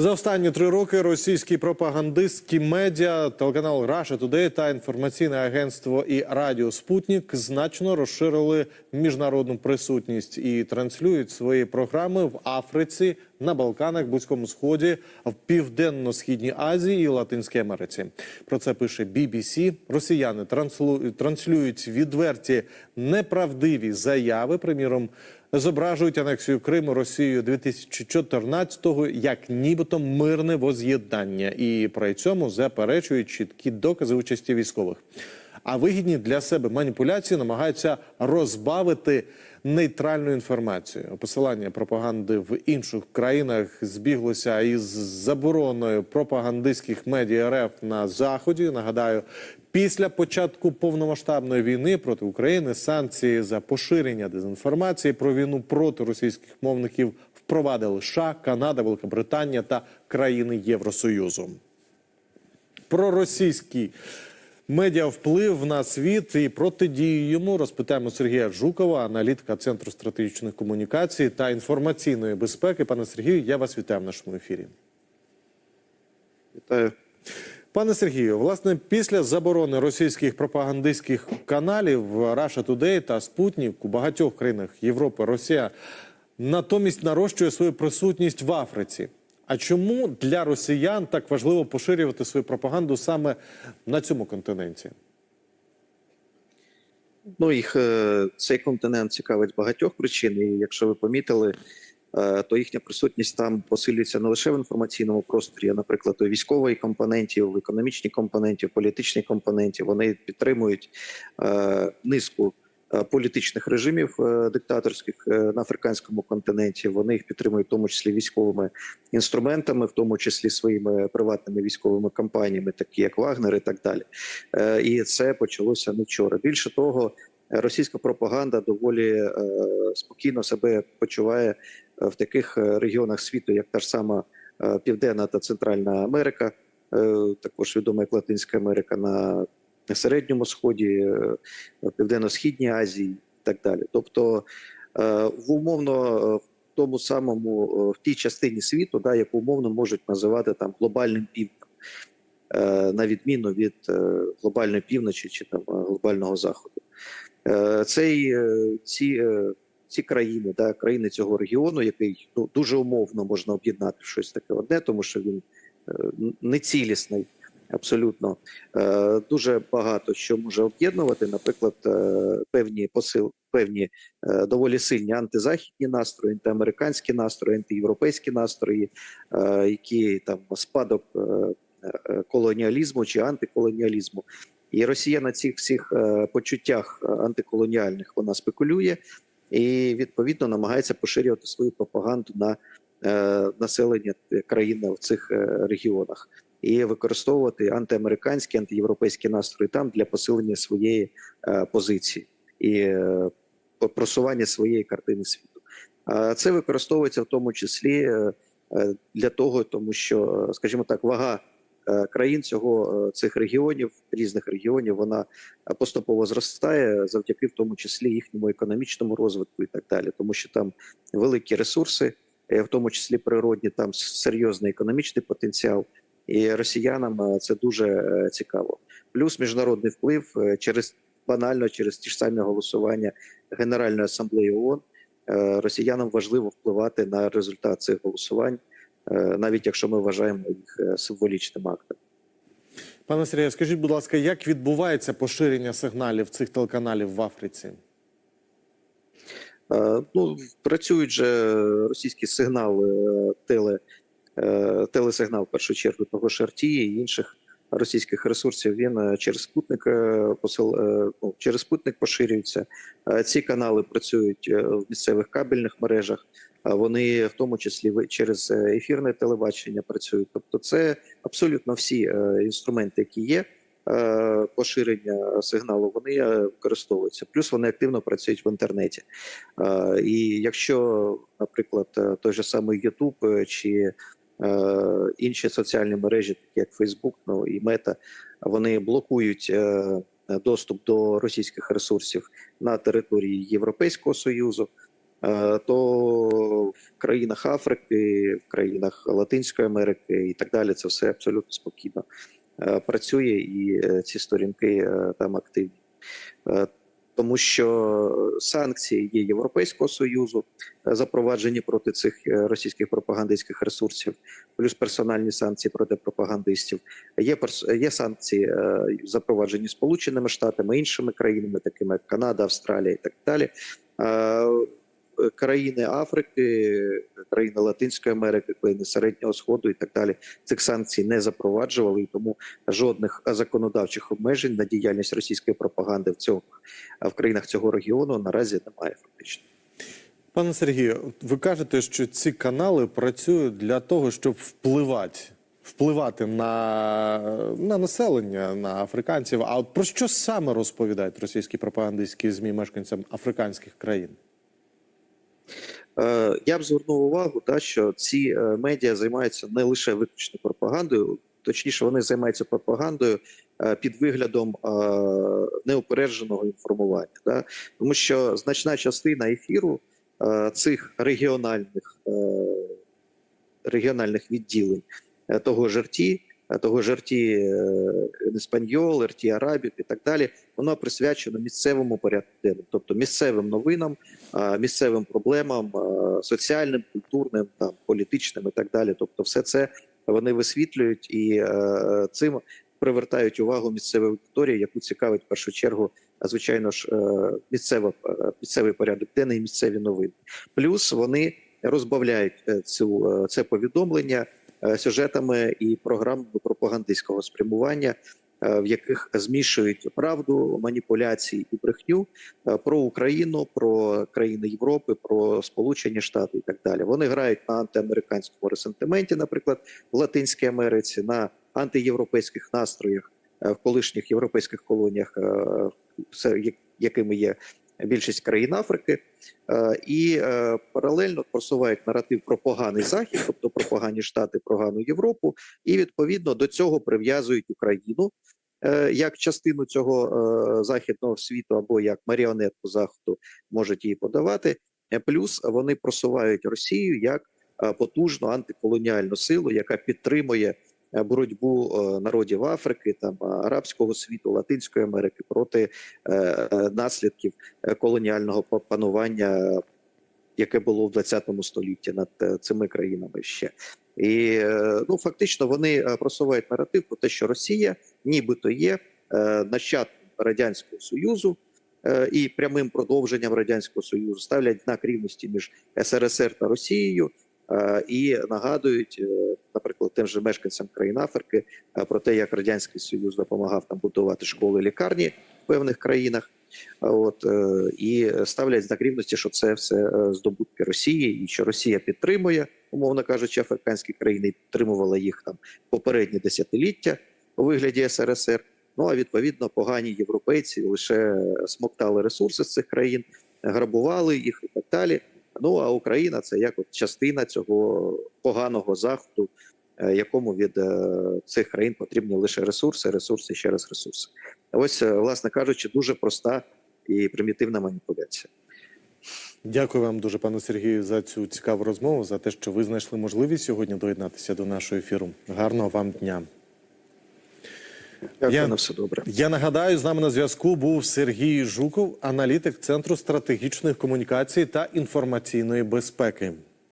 За останні три роки російські пропагандистські медіа, телеканал Russia Today та інформаційне агентство і Радіо Спутник значно розширили міжнародну присутність і транслюють свої програми в Африці, на Балканах, Близькому Сході, в Південно-східній Азії і Латинській Америці. Про це пише BBC. Росіяни транслю- транслюють відверті неправдиві заяви. Приміром, зображують анексію Криму Росією 2014-го як нібито мирне воз'єднання, і при цьому заперечують чіткі докази участі військових. А вигідні для себе маніпуляції намагаються розбавити нейтральну інформацію. Посилання пропаганди в інших країнах збіглося із забороною пропагандистських медіа РФ на заході. Нагадаю, після початку повномасштабної війни проти України санкції за поширення дезінформації про війну проти російських мовників впровадили США, Канада, Велика Британія та країни Євросоюзу. Про російський медіавплив на світ і протидію йому розпитаємо Сергія Жукова, аналітика Центру стратегічних комунікацій та інформаційної безпеки. Пане Сергію, я вас вітаю в нашому ефірі. Вітаю. Пане Сергію, власне, після заборони російських пропагандистських каналів Russia Today та Спутник у багатьох країнах Європи Росія натомість нарощує свою присутність в Африці. А чому для росіян так важливо поширювати свою пропаганду саме на цьому континенті? Ну їх е, цей континент цікавить багатьох причин. І якщо ви помітили, то їхня присутність там посилюється не лише в інформаційному просторі, а, наприклад, у військовій компоненті, в економічній компоненті, в політичній компоненті. Вони підтримують е, низку е, політичних режимів е, диктаторських е, на африканському континенті. Вони їх підтримують в тому числі військовими інструментами, в тому числі своїми приватними військовими компаніями, такі як Вагнер і так далі. Е, І це почалося не вчора. Більше того, російська пропаганда доволі е, спокійно себе почуває е, в таких е, регіонах світу, як та ж сама Південна та Центральна Америка, також відома як Латинська Америка на середньому сході, південно-східній Азії, і так далі. Тобто, в умовно в тому самому в тій частині світу, да, яку умовно можуть називати там глобальним півднем, на відміну від глобальної півночі чи там глобального заходу. Е, Цей е, ці, е, ці країни, да, країни цього регіону, який ну, дуже умовно можна об'єднати в щось таке одне, тому що він нецілісний. Абсолютно дуже багато що може об'єднувати, наприклад, певні посил, певні доволі сильні антизахідні настрої, антиамериканські настрої, антиєвропейські настрої, які там спадок колоніалізму чи антиколоніалізму. І Росія на цих всіх е, почуттях е, антиколоніальних вона спекулює і відповідно намагається поширювати свою пропаганду на е, населення країн в цих регіонах і використовувати антиамериканські, антиєвропейські настрої там для посилення своєї позиції і просування своєї картини світу. Це використовується в тому числі для того, тому що, скажімо так, вага країн цього е, цих регіонів, різних регіонів, вона е, поступово зростає завдяки в тому числі їхньому економічному розвитку і так далі, тому що там великі ресурси, е, в тому числі природні, там серйозний економічний потенціал. І росіянам е, це дуже е, цікаво. Плюс міжнародний вплив е, через банально через ті ж самі голосування Генеральної асамблеї ООН. Е, Росіянам важливо впливати на результат цих голосувань, е, навіть якщо ми вважаємо їх е, символічним актом. Пане Сергію, скажіть, будь ласка, як відбувається поширення сигналів цих телеканалів в Африці? Е, Ну працюють же російські сигнали, е, теле, е, телесигнал в першу чергу того ж RT і інших російських ресурсів. Він е, через спутник е, посил е, ну, через спутник поширюється. Е, Ці канали працюють е, в місцевих кабельних мережах. Вони в тому числі через е, ефірне телебачення працюють. Тобто, це абсолютно всі е, інструменти, які є. е, Поширення сигналу вони використовуються. Плюс вони активно працюють в інтернеті. І якщо, наприклад, той же самий е, чи інші соціальні мережі, такі як Facebook, ну і Мета, вони блокують доступ до російських ресурсів на території Європейського союзу, то в країнах Африки, в країнах Латинської Америки і так далі це все абсолютно спокійно е, працює, і е, ці сторінки е, там активні. Е, Тому що санкції є Європейського союзу е, запроваджені проти цих е, російських пропагандистських ресурсів, плюс персональні санкції проти пропагандистів. Є є санкції е, запроваджені Сполученими Штатами, іншими країнами, такими як Канада, Австралія і так далі. Країни Африки, країни Латинської Америки, країни Середнього Сходу і так далі цих санкцій не запроваджували, і тому жодних законодавчих обмежень на діяльність російської пропаганди в цьому в країнах цього регіону наразі немає фактично. Пане Сергію, ви кажете, що ці канали працюють для того, щоб впливати. Впливати на, на населення, на африканців. А про що саме розповідають російські пропагандистські змі мешканцям африканських країн? Е, Я б звернув увагу, та, що ці е, медіа займаються не лише виключно пропагандою, точніше, вони займаються пропагандою е, під виглядом неупередженого інформування. Та, тому що значна частина ефіру цих регіональних, регіональних відділень того ж РТ, е, того ж РТ Еспаньол, РТ Арабік і так далі, воно присвячено місцевому порядку тобто місцевим новинам, місцевим проблемам, соціальним, культурним, там політичним і так далі. Тобто, все це вони висвітлюють і е, цим привертають увагу місцевої аудиторії, яку цікавить в першу чергу, а, звичайно ж, е, місцева е, місцевий порядок денний, і місцеві новини. Плюс вони розбавляють цю це повідомлення сюжетами і програмами пропагандистського спрямування. Е, В яких змішують правду, маніпуляції і брехню е, про Україну, про країни Європи, про Сполучені Штати і так далі. Вони грають на антиамериканському ресентименті, наприклад, в Латинській Америці, на антиєвропейських настроях е, в колишніх європейських колоніях, якими є більшість країн Африки, Е, і е, паралельно просувають наратив про поганий захід, тобто про погані штати, погану Європу, і відповідно до цього прив'язують Україну е, як частину цього західного світу або як маріонетку заходу можуть її подавати. Плюс вони просувають Росію як потужну антиколоніальну силу, яка підтримує боротьбу е, народів Африки, там е, арабського світу, Латинської Америки проти е, е, наслідків е, колоніального панування, яке було в 20 столітті над е, цими країнами ще. І е, ну фактично вони е, просувають наратив про те, що Росія нібито є е, нащадком радянського союзу. е, І прямим продовженням радянського союзу ставлять знак рівності між СРСР та Росією е, і нагадують, е, наприклад, тим же мешканцям країн Африки е, про те, як радянський союз допомагав там будувати школи, лікарні в певних країнах. От е, і ставлять знак рівності, що це все е, здобутки Росії, і що Росія підтримує, умовно кажучи, африканські країни підтримувала їх там попередні десятиліття у вигляді СРСР. Ну а відповідно погані європейці лише смоктали ресурси з цих країн, грабували їх і так далі. Ну а Україна це як от частина цього поганого заходу, е, якому від е, цих країн потрібні лише ресурси, ресурси, ще раз ресурси. Ось, е, власне кажучи, дуже проста і примітивна маніпуляція. Дякую вам дуже, пане Сергію, за цю цікаву розмову, за те, що ви знайшли можливість сьогодні доєднатися до нашого ефіру. Гарного вам дня. Дякую Я- на все добре. Я нагадаю, з нами на зв'язку був Сергій Жуков, аналітик Центру стратегічних комунікацій та інформаційної безпеки.